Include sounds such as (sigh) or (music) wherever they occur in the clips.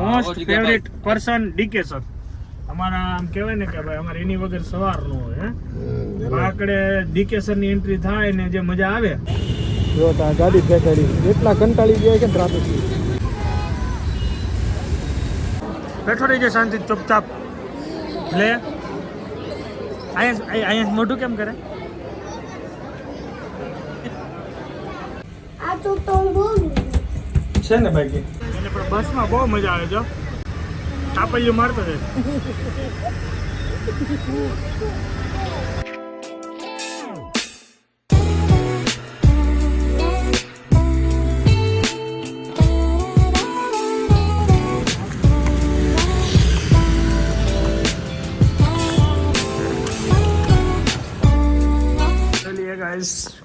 Most favourite person DK sir અમારા આમ કહેવાય ને કે ભાઈ અમારે એની વગર સવાર નો હોય હે? આકડે ડીકે સરની એન્ટ્રી થાય ને જે મજા આવે. જો તા ગાડી ફેંકાડી. એટલા કંટાળી ગયા કે ટ્રાફિક બેઠો રહી જાય શાંતિ ચૂપચાપ. લે. અહીંયા અહીંયા મોઢું કેમ કરે? આ તો તો બોલ છે ને બાકી? બસમાં બહુ મજા આવે છે. તાપલિયું મારતો જાય.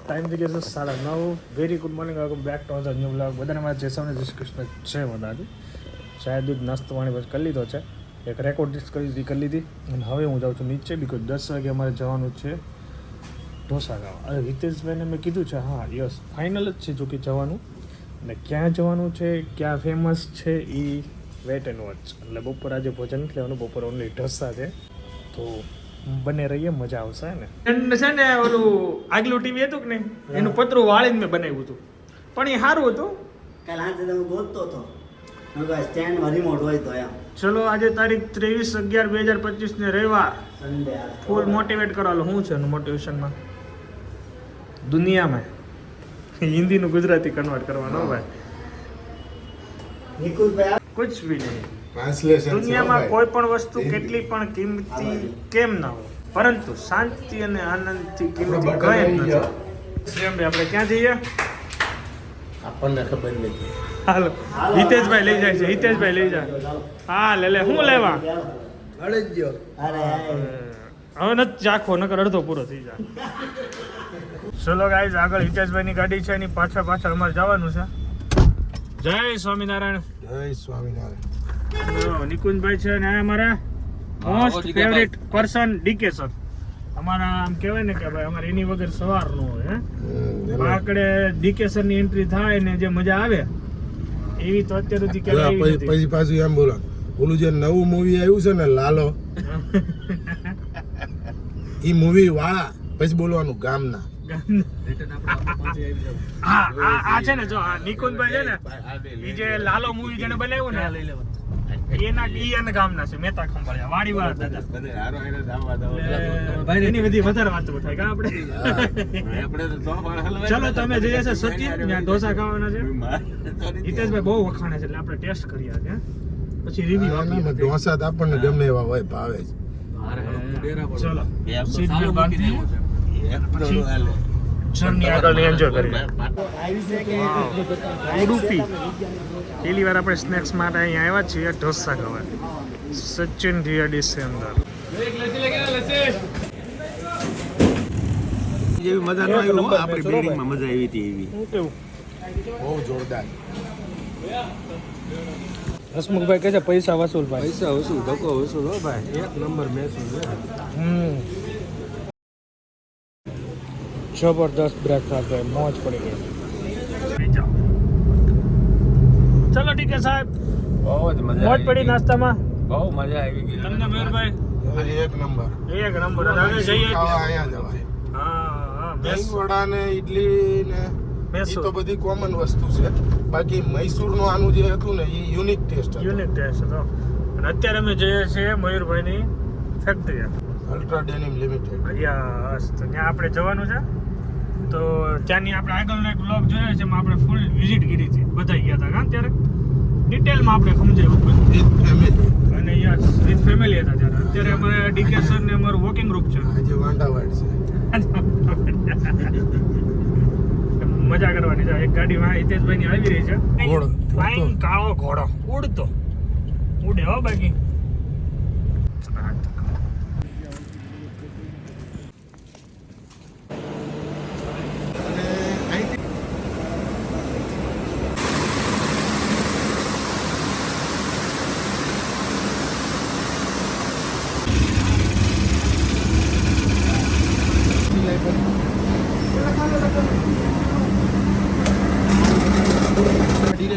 ટાઈમ થઈ ગયો છે સાડા નવ very good morning welcome back to other new blog બધાને મારા જય સ્વામી જય કૃષ્ણ. છે બધાથી શાયદ દૂધ, નાસ્તો, પાણી પછી કરી લીધો છે. એક રેકોર્ડ ડિસ્ક કરી કરી લીધી. અને હવે હું જાઉં છું નીચે બીકોઝ દસ વાગે અમારે જવાનું છે ઢોસા ખાવા અરે, હિતેશભાઈને મેં કીધું છે, હા, યસ ફાઇનલ જ છે જો કે જવાનું. અને ક્યાં જવાનું છે, ક્યાં ફેમસ છે એ વેટ એન્ડ વોચ એટલે બપોર આજે ભોજન લેવાનું, બપોર ઓનલી ઢોસા છે. તો બને રહીએ મજા આવશે ને? છે ને ઓલું આગલું ટીવી હતું કે નહીં? એનું પતરું વાળીને મેં બનાવ્યું હતું. પણ એ સારું હતું. કાલ હાથે તમે ગોતતો હતો. સ્ટેન્ડમાં રિમોટ હોય તો એમ. ચલો આજે તારીખ ત્રેવીસ અગિયાર બે હજાર પચીસ ને રવિવાર ફૂલ મોટિવેટ કરાલો શું છે એનું મોટિવેશનમાં દુનિયામાં. હિન્દીનું ગુજરાતી કન્વર્ટ કરવાનું ભાઈ. કુછ ભી નહીં. ટ્રાન્સલેશન દુનિયામાં કોઈ પણ વસ્તુ કેટલી પણ કિંમતી કેમ ના હોય. પરંતુ શાંતિ અને આનંદથી કિંમતી કઈ નથી શ્રીરામ ભાઈ આપણે ક્યાં જઈએ? આપણને ખબર નથી. હાલો. હિતેશભાઈ લઈ જાય છે હિતેશભાઈ લઈ જાય. હા લે લે હું લેવા? ગયો હવે નથી ચાખો નકર અડધો પૂરો થઈ જાય. ચલો ગાઈઝ આગળ હિતેશભાઈની ગાડી છે એની પાછળ પાછળ અમારે જવાનું છે. જય સ્વામિનારાયણ. જય સ્વામિનારાયણ. નિકુંજભાઈ છે ને આ અમારા most favourite person DK sir અમારા આમ કહેવાય ને કે ભાઈ અમારે એની વગર સવાર નો હોય હે? આકડે ડીકે સરની એન્ટ્રી થાય ને જે મજા આવે એવી તો અત્યાર સુધી આવી પછી પાછું એમ બોલો ઓલું જે નવું મૂવી આવ્યું છે ને લાલો ઈ મૂવી વાળા પછી બોલવાનું ગામના. હા આ છે ને જો આ નિકુંજભાઈ છે ને એ જે લાલો મૂવી જેને બનાવ્યું ને એના ડી અને ગામના છે મહેતા ખંભાળિયા વાડીવાળા દાદા. ભાઈ એની બધી વધારે વાતો થાય કા આપણે? ચલો તમે જઈએ છે સત્ય? ત્યાં ઢોસા ખાવાના છે? હિતેશભાઈ બહુ વખાણે છે એટલે આપણે ટેસ્ટ કરીએ આજે પછી રિવ્યુ આપીએ ઢોસા તો આપણને ગમે એવા હોય ભાવે ચલો. સીટ બાંધી પછી જર્ની આગળ એન્જોય કરીએ ઉડુપી? પહેલી વાર આપણે સ્નેક્સ માટે અહીંયા આવ્યા છીએ ઢોસા ખાવા. સચિન રિયાડીસની અંદર. જેવી મજા ન આવી હોય આપણી બિલ્ડિંગમાં મજા આવી હતી એવી. બહુ જોરદાર. હસમુખભાઈ કહે છે પૈસા વસૂલ ભાઈ. પૈસા વસૂલ ધક્કો વસૂલ હો ભાઈ. એક નંબર મેસૂલ હમ. જબરદસ્ત બ્રેકફાસ્ટ ભાઈ મોજ પડી ગઈ. ચલો ઠીક છે સાહેબ. બહુ જ મજા મોજ પડી નાસ્તામાં? બહુ મજા આવી ગઈ. તમને મયુરભાઈ એક નંબર. એક નંબર. હવે જઈએ અહીંયા જવાય. હા હા દહીં વડા ને ઈડલી ને એ તો બધી કોમન વસ્તુ છે. બાકી મૈસૂરનું આનું જે હતું ને એ યુનિક ટેસ્ટ હતો. યુનિક ટેસ્ટ હતો. અને અત્યારે અમે જઈએ છીએ મયુરભાઈની factory ultra denim limited yes તો ત્યાં આપણે જવાનું છે? તો ત્યાંની આપણે આગળનો એક બ્લોગ જોયો છે એમાં આપણે ફૂલ વિઝિટ કરી હતી. બધા ગયા હતા કાં ત્યારે ડિટેલમાં આપણે સમજાયું બધું. અને યસ વિથ ફેમિલી હતા ત્યારે. અત્યારે અમારે ડીકે સર ને અમારું વોકિંગ ગ્રુપ છે. આજે વાંડાવાડ છે. (laughs) મજા કરવાની છે. એક ગાડીમાં હિતેશભાઈ ની આવી રહી છે. ઘોડો. ફ્લાઇંગ કાળો ઘોડો. ઉડતો. ઉડે હો બાકી.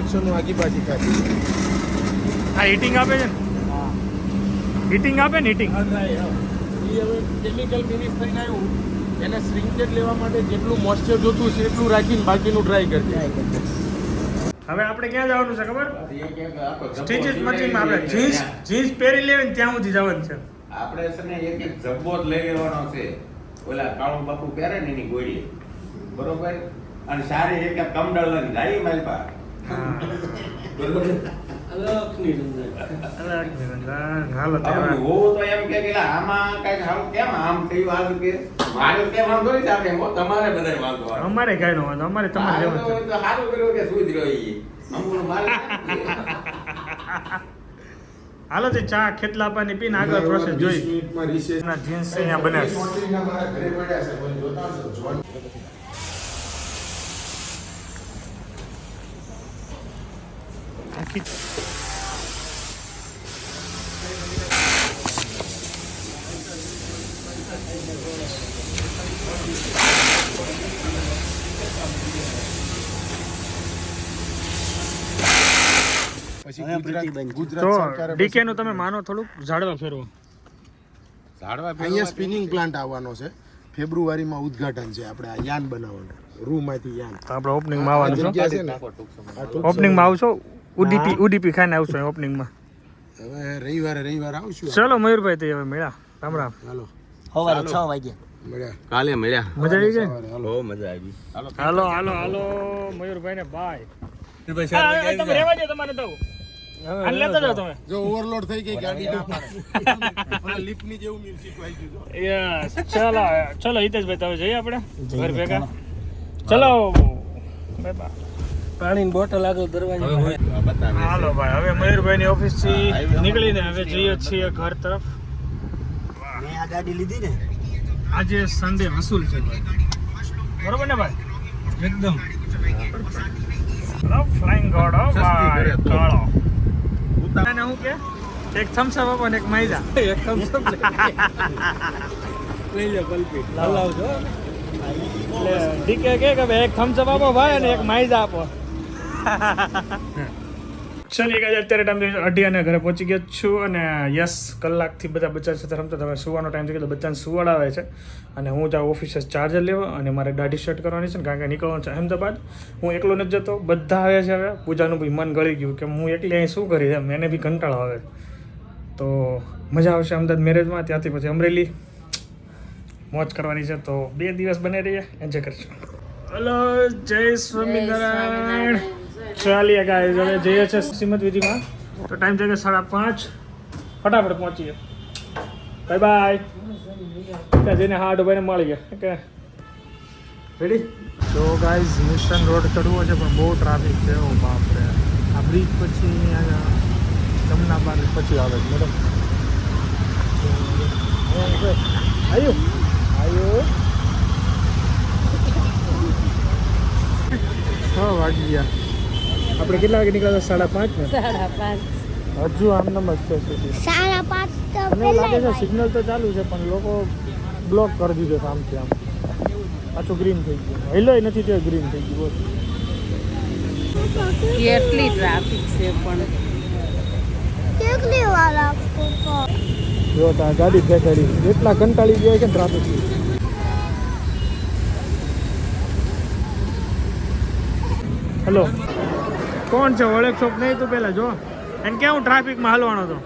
ડિરેક્શનનું આગી પાછી કાઢી આ હીટિંગ આપે છે ને? હીટિંગ આપે ને હીટિંગ એ હવે કેમિકલ ફિનિશ થઈને આવ્યું. એને શ્રિંકેજ લેવા માટે જેટલું મોઇસ્ચર જોતું છે એટલું રાખીને બાકીનું ડ્રાય કરી દે. હવે આપણે ક્યાં જવાનું છે ખબર? સ્ટીચિસ મશીનમાં આપણે જીન્સ જીન્સ પહેરી લેવી ને ત્યાં સુધી જવાનું છે. આપણે છે ને એક એક જબ્બો જ લઈ લેવાનો છે. ઓલા કાળો બાપુ પહેરે ને એની ગોળી બરોબર? અને સારી એક કમડળ લઈને. જાય મારી પાસે. બરોબર અલગ નિરંજન હાલો હવે ત્યારે તો એમ કે કે આમાં કંઈક હારું કેમ આમ થયું હારું કે મારે કે વાંધો નહીં આપણે હો, તમારે બધાય વાંધો આવે. અમારે કઈ નો વાંધો અમારે તમારે મારે જવાનું તો છે કર્યું કે સુઈ રહ્યો ઈ. અમુક મારે હાલો તે ચા ખેતલા પાણી પીને આગળ પ્રોસેસ જોઈ જીન્સ અહીંયા બને છે. ચોત્રીસના મારા ઘરે પડ્યા છે કોઈ જોતા હશો? જોન. આખી પછી હવે ગુજરાત pretty બની. ગુજરાત તો સરકારે ડીકે નું તમે માનો થોડુંક ઝાડવા ફેરવો. અહીંયા સ્પિનિંગ પ્લાન્ટ આવવાનો છે. ફેબ્રુઆરીમાં ઉદ્ઘાટન છે આપણે આ યાન બનાવવાનું. રૂમાંથી યાન. આપણે ઓપનિંગમાં આવવાનું છે. ને? ઓપનિંગમાં આવશો? ઉડીપી ઉડીપી ખાઈને આવશું ઓપનિંગમાં હવે રવિવારે રવિવારે આવશું ચલો મયુરભાઈ તે હવે મળ્યા. રામ રામ. હાલો. સવારે છ વાગે મળ્યા. કાલે મળ્યા. મજા આવી ગઈ? હાલો. મજા આવી. હાલો. હાલો હાલો મયુરભાઈ ને બાય તમે રહેવા દો તમારે તો. જો ઓવરલોડ થઈ ગઈ ગાડી લિફ્ટની જેવું મ્યુઝિક વાગ્યું જો યસ ચલો ચલો હિતેશભાઈ તમે જઈએ આપણે. ઘર ભેગા. ચલો. બાય બાય પાણીની બોટલ આગળ દરવાજા હાલો ભાઈ હવે મયુરભાઈ ની ઓફિસથી નીકળીને હવે જઈએ છીએ ઘર તરફ. મેં આ ગાડી લીધી ને. આજે સન્ડે વસૂલ છે બરોબર ને ભાઈ? એકદમ. ફ્લાઇંગ ગોડ ઓ ભાઈ કાળો ઉતાને હું કે? એક થમ્સઅપ આપો ને એક માઈઝા (laughs) એક up લઈ લે પલ્પી. હલાવજો. એટલે ડીકે કે કે ભાઈ એક થમ્સઅપ આપો ભાઈ અને એક માઈઝા આપો. (laughs) ચલી ગયા અત્યારે ટાઈમ અઢી અને ઘરે પહોંચી ગયો જ છું અને યસ કલાકથી બધા બચ્ચા સાથે રમતા હવે સુવાનો ટાઈમ થઈ ગયો તો બચ્ચાને સુવાડાવે છે. અને હું જાઉં ઓફિસે ચાર્જર લેવા અને મારે દાઢી શર્ટ કરવાની છે ને કારણ કે નીકળવાનું છે અહેમદાબાદ. હું એકલો નથી જતો બધા આવે છે હવે. પૂજાનું બી મન ગળી ગયું કે હું એકલી અહીં શું કરી એમ એને બી કંટાળો આવે. તો મજા આવશે અમદાવાદ મેરેજમાં ત્યાંથી પછી અમરેલી. મોજ કરવાની છે. તો બે દિવસ બને રહીએ. એન્જોય કરશું હલો જય સ્વામિનારાયણ. ચાલીએ ગાય હવે જઈએ છે શ્રીમદ વિધિમાં. તો ટાઈમ થઈ ગયો સાડા પાંચ. ફટાફટ પહોંચીએ. બાય બાય ત્યાં જઈને હા ડોબાઈને મળીએ. કે રેડી તો ગાઈઝ મિશન રોડ ચડવો છે, પણ બહુ ટ્રાફિક છે, ઓ બાપ રે આ બ્રિજ પછી જમના બાર પછી આવે છે મેડમ આવ્યું આવ્યું છ વાગી ગયા આપણે કેટલા વાગે નીકળ્યા હતા? સાડા પાંચ ને? સાડા પાંચ. હજુ આમ નમ જ છે સુધી. સાડા પાંચ તો મને લાગે છે સિગ્નલ તો ચાલુ છે પણ લોકો બ્લોક કરી દીધો છે આમથી આમ. પાછું ગ્રીન થઈ ગયું. હેલો નથી તો ગ્રીન થઈ ગયું બોલ. કેટલી ટ્રાફિક છે પણ. કેટલી વાર આપકો જો તા ગાડી ફેંકાડી. એટલા કંટાળી ગયા છે ને ટ્રાફિક હેલો કોણ છે? ઓળખ શોપ નહીં તું પેલા જો. એને કેવું ટ્રાફિકમાં હાલવાનો હતો?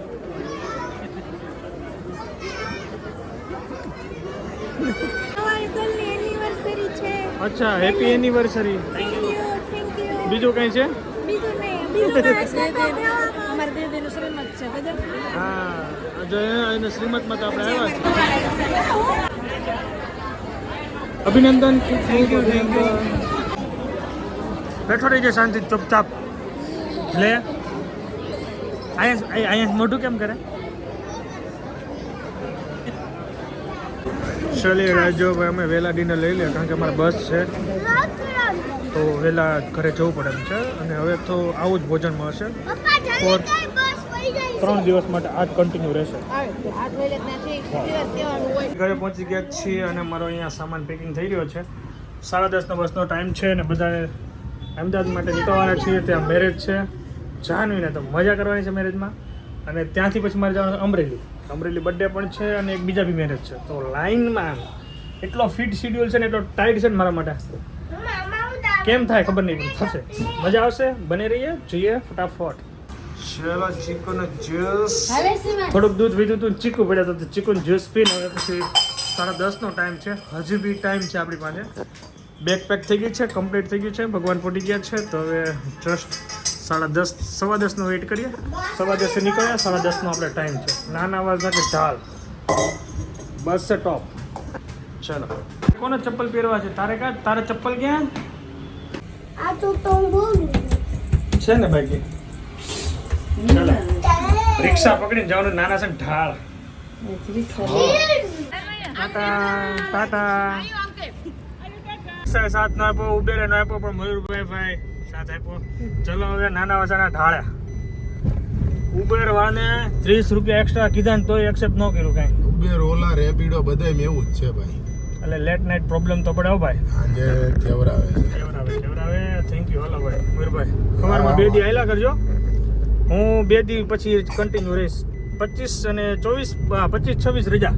છે. અચ્છા હેપી એનિવર્સરી બીજું કંઈ છે? બીજું નહીં બીજું કાંઈ અમારે દીદીનું શ્રીમત છે બધા હા જો એને શ્રીમતમાં તો આપણે આવ્યા અભિનંદન થેન્ક યુ થેન્ક યુ બેઠો રહી જાય શાંતિ ચૂપચાપ. લે. અહીંયા અહીંયા મોટું કેમ કરે? ચલીએ રાજો ભાઈ અમે વહેલા ડિનર લઈ લે કારણ કે અમારે બસ છે. તો વહેલા ઘરે જવું પડે એમ છે. અને હવે તો આવું જ ભોજન મળશે. ફોર ત્રણ દિવસ માટે આ જ કન્ટિન્યુ રહેશે ઘરે પહોંચી ગયા છીએ અને મારો અહીંયા સામાન પેકિંગ થઈ રહ્યો છે. સાડા દસનો બસનો ટાઈમ છે અને બધા અમદાવાદ માટે નીકળવાના છીએ ત્યાં મેરેજ છે. જાનવીને તો મજા કરવાની છે મેરેજમાં અને ત્યાંથી પછી મારે જવાનું અમરેલી. અમરેલી બર્થડે પણ છે અને એક બીજા બી મેરેજ છે. તો લાઈનમાં એટલો ફિટ શિડ્યુલ છે ને એટલો ટાઈટ છે ને મારા માટે. કેમ થાય ખબર નહીં પણ થશે. મજા આવશે? બને રહીએ જોઈએ ફટાફટ. ચલો ચીકુનો જ્યુસ. થોડુંક દૂધ વીધું તું ચીકુ પડ્યા તો ચીકુનું જ્યુસ પીને હવે પછી સાડા દસનો ટાઈમ છે. હજી બી ટાઈમ છે આપણી પાસે. બેકપેક થઈ ગઈ છે કમ્પ્લીટ થઈ ગયું છે. ભગવાન પહોંચી ગયા છે. તો હવે જસ્ટ સાડા દસ સવા દસનો વેઇટ કરીએ? સવા દસે નીકળ્યા સાડા દસનો આપણે ટાઈમ છે. નાના અવાજ કે ઢાલ? બસ છે ટોપ ચલો. કોને ચપ્પલ પહેરવા છે? તારે કા તારે ચપ્પલ ક્યાં? આ તો તો છે ને બાકી? ચલો. રિક્ષા પકડીને જવાનું નાના છે ઢાળ. ટાટા ટાટા. સાત નો આપ્યો ઉબેરે નો આપ્યો પણ મયુરભાઈ ભાઈ સાથ આપ્યો. ચલો હવે નાના વાસાના ઢાળ્યા. ઉબેર વાળને ત્રીસ રૂપિયા એક્સ્ટ્રા કીધા ને તોય એક્સેપ્ટ ન કર્યું કાંઈ. ઉબેર ઓલા રેપિડો બધાય એવું જ છે ભાઈ. એટલે લેટ નાઇટ પ્રોબ્લેમ તો પડે હો ભાઈ. આજે કેવરાવે કેવરાવે કેવરાવે થેન્ક યુ હલો ભાઈ. મયુરભાઈ સવારમાં બે દી આયલા કરજો. હું બે દી પછી કન્ટિન્યુ રહીશ. પચીસ અને ચોવીસ પચીસ છવ્વીસ રજા.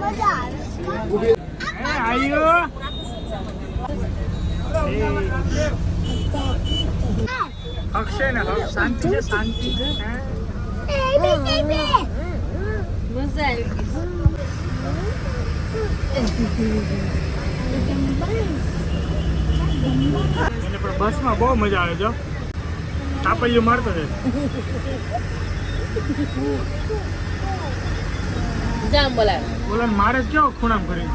મજા આવે હે, આયો હક ને હક શાંતિ છે શાંતિ મજા આવી પણ બસમાં બહુ મજા આવે છે તાપલિયું મારતો છે જામ બોલાય. બોલા મારે કેવો ખૂણામ કરી?